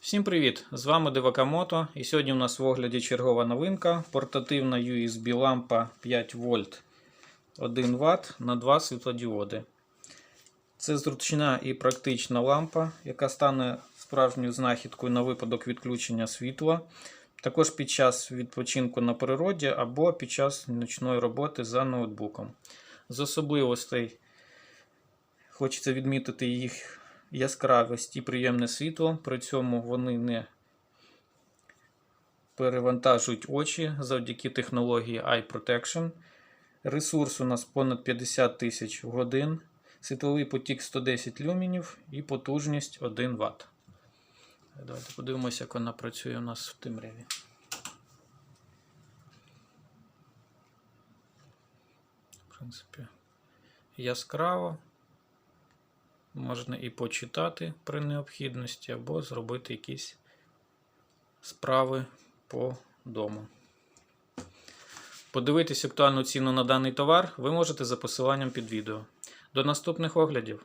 Всім привіт! З вами Девакамото і сьогодні у нас в огляді чергова новинка портативна USB лампа 5 вольт 1 Вт на 2 світлодіоди. Це зручна і практична лампа, яка стане справжньою знахідкою на випадок відключення світла, також під час відпочинку на природі або під час ночної роботи за ноутбуком. З особливостей хочеться відмітити їх яскравість і приємне світло. При цьому вони не перевантажують очі завдяки технології Eye Protection. Ресурс у нас понад 50 тисяч годин, світловий потік 110 люмінів і потужність 1 Вт. Давайте подивимося, як вона працює у нас в темряві. В принципі, яскраво. Можна і почитати при необхідності, або зробити якісь справи по дому. Подивитись актуальну ціну на даний товар ви можете за посиланням під відео. До наступних оглядів!